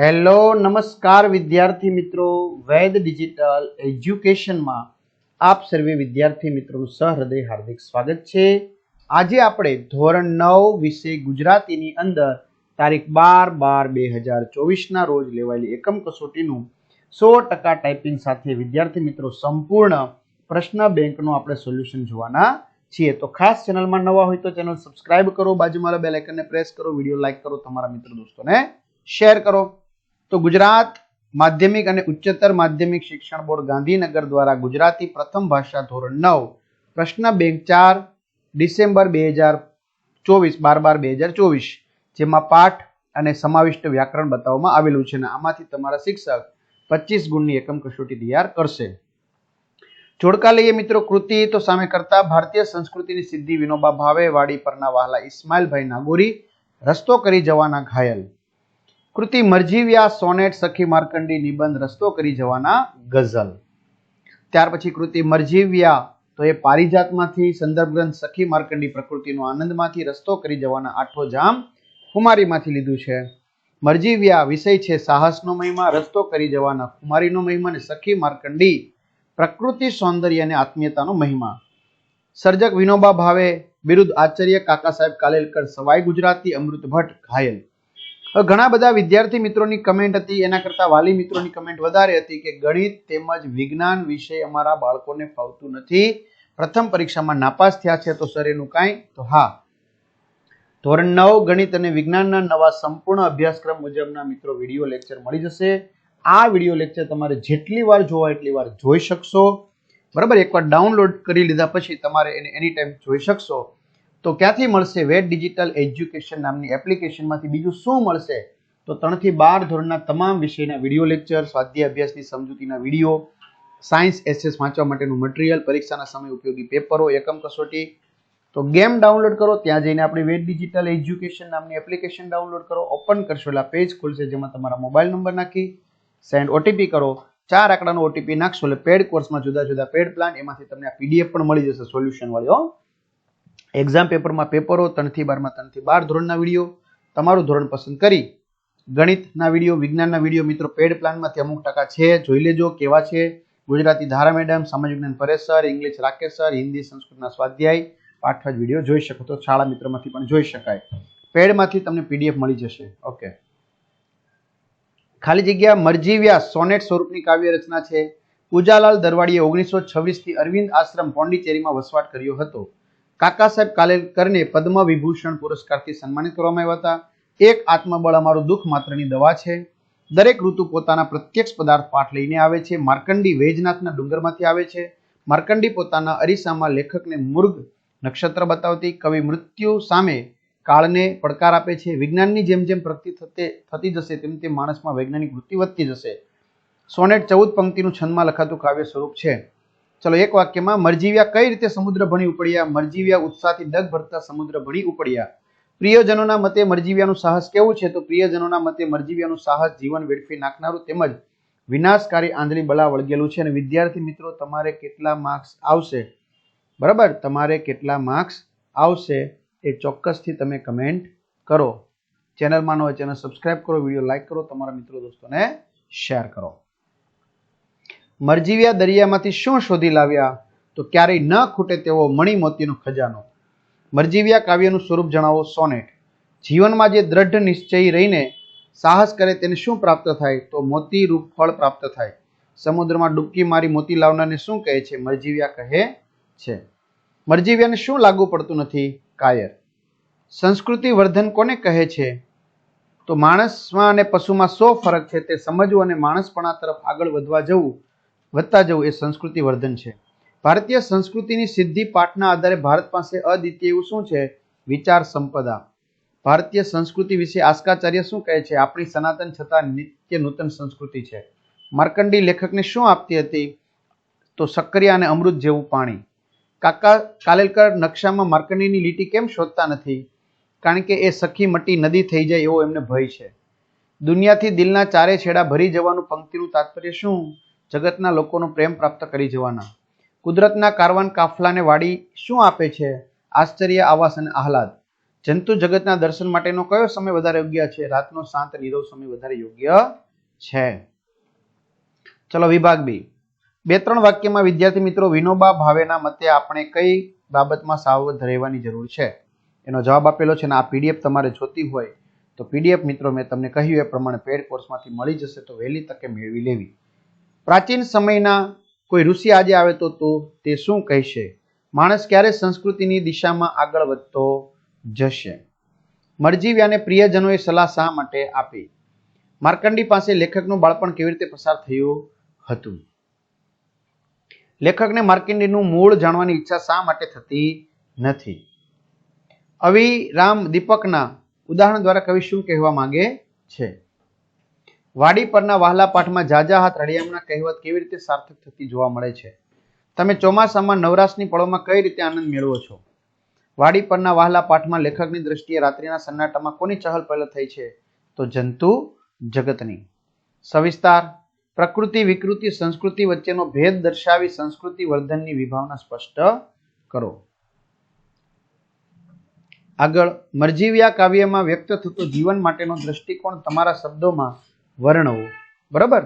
Hello, નમસ્કાર વિદ્યાર્થી મિત્રો. વૈદ ડિજિટલ એજ્યુકેશનમાં આપ સર્વે વિદ્યાર્થી મિત્રોનું સહૃદય હાર્દિક સ્વાગત છે. આજે આપણે ધોરણ નવ વિષય ગુજરાતીની અંદર તારીખ બાર બાર બે હજાર ચોવીસના રોજ લેવાયેલી એકમ કસોટીનું સો ટકા ટાઈપિંગ સાથે વિદ્યાર્થી મિત્રો સંપૂર્ણ પ્રશ્ન બેંકનું આપણે સોલ્યુશન જોવાના છીએ. તો ખાસ ચેનલમાં નવા હોય તો ચેનલ સબસ્ક્રાઇબ કરો, બાજુમાં બેલ આઇકનને પ્રેસ કરો, વીડિયો લાઇક કરો, તમારા મિત્ર દોસ્તોને શેર કરો. તો ગુજરાત માધ્યમિક અને ઉચ્ચતર માધ્યમિક શિક્ષણ બોર્ડ ગાંધીનગર દ્વારા ગુજરાતી પ્રથમ ભાષા ધોરણ નવ, પ્રશ્ન બેંક ચાર, ડિસેમ્બર બે હજાર ચોવીસ, બાર બાર બે હજાર ચોવીસ, જેમાં પાઠ અને સમાવિષ્ટ વ્યાકરણ બતાવવામાં આવેલું છે અને આમાંથી તમારા શિક્ષક પચીસ ગુણની એકમ કસોટી તૈયાર કરશે. જોડકા લઈએ મિત્રો કૃતિ, તો સામે કરતા ભારતીય સંસ્કૃતિની સિદ્ધિ વિનોબા ભાવે વાડી પરના વહાલા ઇસ્માઇલભાઈ નાગોરી, રસ્તો કરી જવાના ઘાયલ. કૃતિ મરજીવ્યા સોનેટ સખી માર્કંડી નિબંધ રસ્તો કરી જવાના ગઝલ. ત્યાર પછી કૃતિ મરજીવ્યા, તો એ પારિજાતમાંથી સંદર્ભ ગ્રંથ સખી માર્કંડી પ્રકૃતિનો આનંદમાંથી રસ્તો કરી જવાના આઠો જામ કુમારીમાંથી લીધું છે. મરજીવ્યા, વિષય છે સાહસનો મહિમા, રસ્તો કરી જવાના કુમારીનો મહિમા અને સખી માર્કંડી પ્રકૃતિ સૌંદર્ય અને આત્મીયતાનો મહિમા. સર્જક વિનોબા ભાવે બિરુદ આચાર્ય કાકા સાહેબ કાલેલકર, સવાઈ ગુજરાતી અમૃત ભટ્ટ, ઘાયલ. ઘણા બધા વિદ્યાર્થી મિત્રોની કમેન્ટ હતી, એના કરતા વાલી મિત્રોની કમેન્ટ વધારે હતી કે ગણિત તેમજ વિજ્ઞાન વિષય અમારા બાળકોને ફાવતું નથી. પ્રથમ પરીક્ષામાં નાપાસ થયા છે તો સર એનું કાંઈ? તો હા. ધોરણ નવ, ગણિત અને વિજ્ઞાનના નવા સંપૂર્ણ અભ્યાસક્રમ મુજબના મિત્રો વીડિયો લેક્ચર મળી જશે. આ વીડિયો લેક્ચર તમારે જેટલી વાર જોવા એટલી વાર જોઈ શકશો. બરાબર, એકવાર ડાઉનલોડ કરી લીધા પછી તમારે એને એની ટાઈમ જોઈ શકશો. તો ક્યાંથી મળશે? વેટ ડિજિટલ એજ્યુકેશન નામની એપ્લિકેશનમાંથી. બીજું શું મળશે? તો ત્રણથી બાર ધોરણના તમામ વિષયના વીડિયો લેક્ચર, સ્વાધ્યાય અભ્યાસની સમજૂતીના વીડિયો, સાયન્સ એસેસ વાંચવા માટેનું મટીરિયલ, પરીક્ષાના સમય ઉપયોગી પેપરો, એકમ કસોટી. તો ગેમ ડાઉનલોડ કરો. ત્યાં જઈને આપણે વેટ ડિજિટલ એજ્યુકેશન નામની એપ્લિકેશન ડાઉનલોડ કરો. ઓપન કરશો એટલે પેજ ખુલશે જેમાં તમારા મોબાઈલ નંબર નાખી, સેન્ડ ઓટીપી કરો. ચાર આંકડાનો ઓટીપી નાખશો એટલે પેડ કોર્સમાં જુદા જુદા પેડ પ્લાન. એમાંથી તમને આ પીડીએફ પણ મળી જશે સોલ્યુશન વાળી એક્ઝામ પેપરમાં પેપરો ત્રણથી બારમાં, ત્રણથી બાર ધોરણના વીડિયો. તમારું ધોરણ પસંદ કરી ગણિતના વીડિયો, વિજ્ઞાનના વીડિયો, મિત્રો પેડ પ્લાનમાંથી અમુક ટકા છે, જોઈ લેજો, કેવા છે? ગુજરાતી ધારા મેડમ સામાજિક વિજ્ઞાન Paresh sir English Rakesh sir Hindi સંસ્કૃતના સ્વાધ્યાય, પાઠ વીડિયો જોઈ શકો તો શાળા મિત્રમાંથી પણ જોઈ શકાય. પેડમાંથી તમને પીડીએફ મળી જશે. ઓકે ખાલી જગ્યા મરજી વ્યાસ, સોનેટ સ્વરૂપની કાવ્ય રચના છે. પૂજાલાલ દરવાડીએ ઓગણીસો છવ્વીસથી અરવિંદ આશ્રમ, પોંડિચેરીમાં વસવાટ કર્યો હતો. કાકા સાહેબ કાલેલકરને પદ્મ વિભૂષણ પુરસ્કારથી સન્માનિત કરવામાં આવ્યા હતા. એક આત્મબળ અમારું દુઃખ માત્રની દવા છે. દરેક ઋતુ પોતાના પ્રત્યક્ષ પદાર્થ પાઠ લઈને આવે છે. માર્કંડી વૈજનાથના ડુંગરમાંથી આવે છે. માર્કંડી પોતાના અરીસામાં લેખકને મૃગ નક્ષત્ર બતાવતી, કવિ મૃત્યુ સામે કાળને પડકાર આપે છે. વિજ્ઞાનની જેમ જેમ પ્રગતિ થતે, થતી જશે તેમ તેમ માણસમાં વૈજ્ઞાનિક વૃત્તિ વધતી જશે. સોનેટ ચૌદ પંક્તિનું છંદમાં લખાતું કાવ્ય સ્વરૂપ છે. ચલો, એક વાક્યમાં, મરજીવ્યા કઈ રીતે સમુદ્ર ભણી ઉપડ્યા? મરજીવ્યા ઉત્સાહથી ડગ ભરતા સમુદ્ર ભણી ઉપડ્યા. પ્રિયજનોના મતે મરજીવ્યાનું સાહસ કેવું છે? તો પ્રિયજનોના મતે મરજીવ્યાનું સાહસ જીવન વેડફી નાખનારું તેમજ વિનાશકારી આંધળી બલા વળગેલું છે. અને વિદ્યાર્થી મિત્રો, તમારે કેટલા માર્ક્સ આવશે? બરાબર? તમારે કેટલા માર્ક્સ આવશે એ ચોક્કસથી તમે કમેન્ટ કરો. ચેનલમાં ન હોય ચેનલ સબસ્ક્રાઈબ કરો, વીડિયો લાઇક કરો, તમારા મિત્રો દોસ્તોને શેર કરો. મરજીવ્યા દરિયામાંથી શું શોધી લાવ્યા? તો ક્યારેય ન ખૂટે તેવો મણિમોતીનો ખજાનો. મરજીવ્યા કાવ્યનું સ્વરૂપ જણાવો સોનેટ. જીવનમાં જે દ્રઢ નિશ્ચયી રહીને સાહસ કરે તેને શું પ્રાપ્ત થાય? તો મોતી રૂપ ફળ પ્રાપ્ત થાય. સમુદ્રમાં ડૂબકી મારી મોતી લાવનારને શું કહે છે? મરજીવ્યા કહે છે. મરજીવ્યાને શું લાગુ પડતું નથી? કાયર. સંસ્કૃતિ વર્ધન કોને કહે છે? તો માણસમાં અને પશુમાં શો ફરક છે. તે સમજવું અને માણસપણા તરફ આગળ વધવા જવું વધતા જવું એ સંસ્કૃતિ વર્ધન છે. ભારતીય સંસ્કૃતિની સિદ્ધિ પાઠના આધારે ભારત પાસે અદ્વિતીય એવું શું છે? વિચાર સંપદા. ભારતીય સંસ્કૃતિ વિશે આસ્કાચાર્ય શું કહે છે? આપણી સનાતન છતાં નિત્ય નૂતન સંસ્કૃતિ છે. માર્કંડી લેખકને શું આપતી હતી? તો સક્કરિયા અને અમૃત જેવું પાણી. કાકા કાલેલકર નકશામાં માર્કંડીની લીટી કેમ શોધતા નથી? કારણ કે એ સખી મટી નદી થઈ જાય એવો એમને ભય છે. દુનિયાથી દિલના ચારે છેડા ભરી જવાનું પંક્તિનું તાત્પર્ય શું? જગતના લોકોનો પ્રેમ પ્રાપ્ત કરી જવાના. કુદરતના કારવાન કાફલાને વાડી શું આપે છે? આશ્ચર્ય, આવાસ અને આહલાદ. જંતુ જગતના દર્શન માટેનો કયો સમય વધારે યોગ્ય છે? રાતનો શાંત, નીરવ સમય વધારે યોગ્ય છે. ચલો, વિભાગ બી. બે, ત્રણ વાક્યમાં વિદ્યાર્થી મિત્રો, વિનોબા ભાવેના મતે આપણે કઈ બાબતમાં સાવધ રહેવાની જરૂર છે? એનો જવાબ આપેલો છે અને આ પીડીએફ તમારે જોતી હોય તો પીડીએફ મિત્રો મેં તમને કહ્યું એ પ્રમાણે પેડ કોર્સમાંથી મળી જશે તો વહેલી તકે મેળવી લેવી. પ્રાચીન સમયના કોઈ ઋષિ આજે આવે તો તો તે શું કહેશે? માણસ ક્યારે સંસ્કૃતિની દિશામાં આગળ વધતો જશે? મરજીવ્યાને પ્રિયજનોએ સલાહ શા માટે આપી? માર્કંડી પાસે લેખકનું બાળપણ કેવી રીતે પસાર થયું હતું? લેખકને માર્કંડીનું મૂળ જાણવાની ઈચ્છા શા માટે થતી નથી? અવિરામ દીપકના ઉદાહરણ દ્વારા કવિ શું કહેવા માંગે છે? વાડી પરના વહાલા પાઠમાં જાજા હાથ રળિયામણા કહેવત કેવી રીતે સાર્થક થતી જોવા મળે છે? તમે ચોમાસામાં નવરાશની પળોમાં કઈ રીતે આનંદ મેળવો છો? વાડી પરના વહાલા પાઠમાં લેખકની દ્રષ્ટિએ રાત્રિના સન્નાટામાં કોની ચહલ પહેલ થઈ છે? તો જંતુ, જગતની. સવિસ્તાર, પ્રકૃતિ, વિકૃતિ, સંસ્કૃતિ વચ્ચેનો ભેદ દર્શાવી સંસ્કૃતિ વર્ધનની વિભાવના સ્પષ્ટ કરો. આગળ, મરજીવ્યા કાવ્યમાં વ્યક્ત થતો જીવન માટેનો દ્રષ્ટિકોણ તમારા શબ્દોમાં વર્ણવો. બરાબર?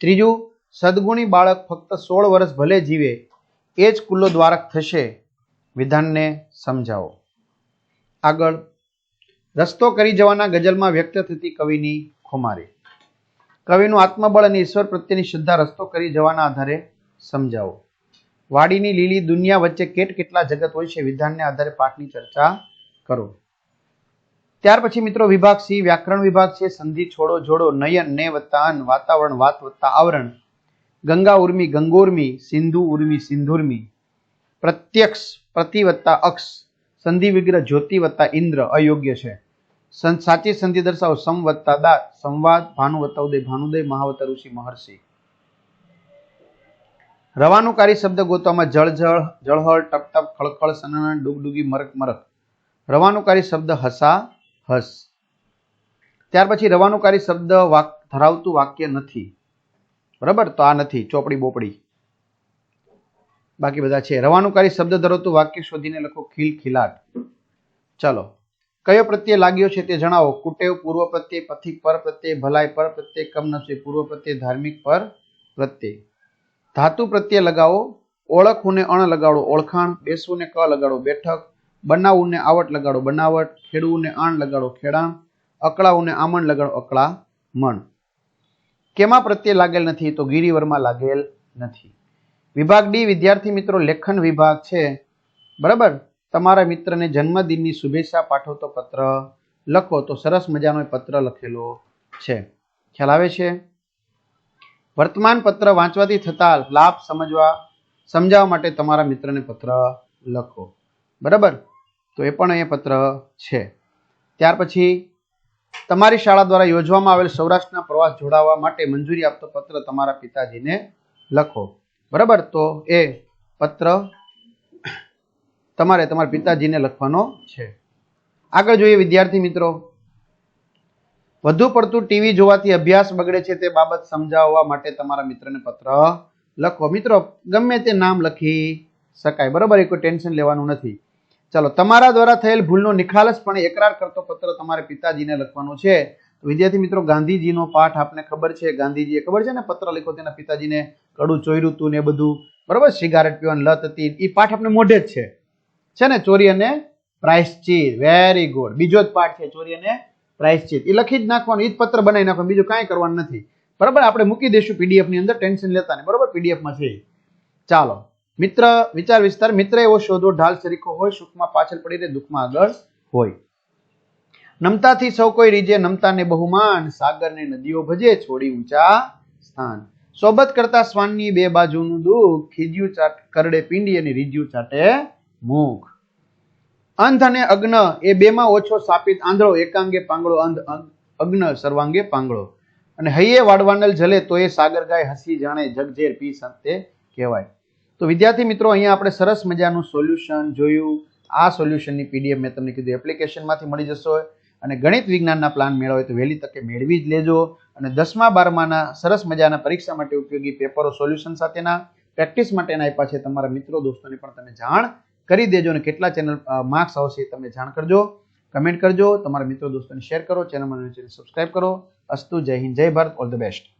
ત્રીજું, સદગુણી બાળક ફક્ત સોળ વર્ષ ભલે જીવે, એ જ કુલ્લો દ્વારક થશે. વિધાનને સમજાવો. આગળ, રસ્તો કરી જવાના ગઝલમાં વ્યક્ત થતી કવિની ખુમારી. કવિનું આત્મબળ અને ઈશ્વર પ્રત્યેની શ્રદ્ધા રસ્તો કરી જવાના આધારે સમજાવો. વાડીની લીલી દુનિયા વચ્ચે કેટ કેટલા જગત હોય છે વિધાનને આધારે પાઠની ચર્ચા કરો. ત્યાર પછી મિત્રો વિભાગ સી, વ્યાકરણ વિભાગ છે, સંધિ, છોડો, જોડો, નયન ને વત્તા અન વાતાવરણ, વાત વત્તા આવરણ, ગંગા ઉર્મી, ગંગોર્મી, સિંધુ ઉર્મી, સિંધુર્મી, પ્રત્યક્ષ, પ્રતિ વત્તા અક્ષ, સંધિ વિગ્રહ, જ્યોતિ વત્તા ઇન્દ્ર, અયોગ્ય છે. સાચી સંધિ દર્શાવો, સમ વત્તા દાત, સંવાદ, ભાનુ વત્તા ઉદય, ભાનુદય, મહાવતા ઋષિ, મહર્ષિ. રવાનુકારી શબ્દ ગોતવામાં જળ જળ, જળહળ, ટપ ટપ, ખળખળ, સનન, ડુગડુગી, મરક મરક. રવાનુકારી શબ્દ હસા હસ. ત્યાર પછી રવાનુકારી શબ્દ વાક, ધરાવતું વાક્ય નથી. બરાબર? તો આ નથી. ચોપડી, બોપડી. બાકી બધા છે. રવાનુકારી શબ્દ ધરાવતું વાક્ય શોધીને લખો ખીલ ખીલાટ ચલો. કયો પ્રત્યય લાગ્યો છે તે જણાવો. કુટેવ, પૂર્વ પ્રત્યય, પથિક, પર પ્રત્યય, ભલાઈ, પર પ્રત્યય, કમનસીબ, પૂર્વ પ્રત્યય, ધાર્મિક, પર પ્રત્યય. ધાતુ પ્રત્યય લગાવો. ઓળખું ને અણ લગાડો. ઓળખાણ બેસવું ને ક લગાડો. બેઠક બનાવવું ને આવટ લગાડો, બનાવટ ખેડવુંને આણ લગાડો, ખેડાણ અકળાવું ને આમણ લગાડો, અકળા, મણ. કેમાં પ્રત્યે લાગેલ નથી તો ગિરિવરમાં લાગેલ નથી. વિભાગ ડી, વિદ્યાર્થી મિત્રો, લેખન વિભાગ છે. બરાબર? તમારા મિત્રને જન્મદિનની શુભેચ્છા પાઠવતો પત્ર લખો, તો સરસ મજાનો પત્ર લખેલો છે. ખ્યાલ આવે છે? વર્તમાન પત્ર વાંચવાથી થતા લાભ સમજવા, સમજાવવા માટે તમારા મિત્રને પત્ર લખો. બરાબર? તો એ પણ અહીંયા પત્ર છે. ત્યાર પછી તમારી શાળા દ્વારા યોજવામાં આવેલ સૌરાષ્ટ્રના પ્રવાસ જોડાવા માટે મંજૂરી આપતો પત્ર તમારા પિતાજીને લખો. બરાબર? તો એ પત્ર તમારે તમારા પિતાજીને લખવાનો છે. આગળ જોઈએ વિદ્યાર્થી મિત્રો. વધુ પડતું ટીવી જોવાથી અભ્યાસ બગડે છે તે બાબત સમજાવવા માટે તમારા મિત્રને પત્ર લખો. મિત્રો, ગમે તે નામ લખી શકાય. બરાબર? એ કોઈ ટેન્શન લેવાનું નથી. ચાલો, તમારા દ્વારા થયેલ ભૂલનો નિખાલસ પણ એકરાર કરતો પત્ર તમારે પિતાજીને લખવાનો છે. તો વિદ્યાર્થી મિત્રો, ગાંધીજીનો પાઠ આપને ખબર છે. ગાંધીજીએ ખબર છે ને, પત્ર લખ્યો તેના પિતાજીને કડું ચોર્યું હતું ને બધું. બરાબર? સિગારેટ પીવાની લત હતી. એ પાઠ આપણે મોઢે જ છે. છે ને, ચોરી અને પ્રાયશ્ચિત. વેરી ગુડ બીજો જ પાઠ છે, ચોરી અને પ્રાયશ્ચિત. એ લખી જ નાખવાનું એ જ પત્ર બનાવી નાખવાનું, બીજું કાંઈ કરવાનું નથી. બરાબર? આપણે મૂકી દઈશું પીડીએફની અંદર, ટેન્શન લેતા નહીં. બરાબર? PDF માં છે ચાલો. મિત્ર વિચાર વિસ્તાર, મિત્ર એવો શોધો, ઢાલ સરીખો હોય, સુખમાં પાછળ પડીને દુઃખમાં આગળ હોય. નમતાથી સૌ કોઈ રીજે, નમતાને બહુમાન, સાગરને નદીઓ ભજે, છોડી ઊંચા સ્થાન. સોબત કરતા શ્વાનની બે બાજુનું દુઃખ, ખીજ્યું ચાટ, કરડે પિંડી અને રીજ્યું ચાટે મુખ. અંધ અને અગ્ન, એ બેમાં ઓછો સાપિત આંધળો, એકાંગે પાંગળો, અંધ અગ્ન સર્વાંગે પાંગળો. અને હૈયે વાડવાનલ જલે તો એ સાગર ગાય હસી જાણે, જગઝેર પી સંતે કહેવાય. તો વિદ્યાર્થી મિત્રો, અહીંયા આપણે સરસ મજાનું સોલ્યુશન જોયું. આ સોલ્યુશનની પીડીએફ મેં તમને કીધું એપ્લિકેશનમાંથી મળી જશો અને ગણિત વિજ્ઞાનના પ્લાન મેળવો તો વહેલી તકે મેળવી જ લેજો. અને દસમા, બારમાના સરસ મજાના પરીક્ષા માટે ઉપયોગી પેપરો સોલ્યુશન સાથેના પ્રેક્ટિસ માટેના આપ્યા છે. તમારા મિત્રો, દોસ્તોને પણ તમે જાણ કરી દેજો અને કેટલા ચેનલ માર્ક્સ આવશે એ તમે જાણ કરજો. કમેન્ટ કરજો. તમારા મિત્રો, દોસ્તોને શેર કરો. ચેનલમાં સબસ્ક્રાઇબ કરો. અસ્તુ. જય હિન્દ, જય ભારત. All the best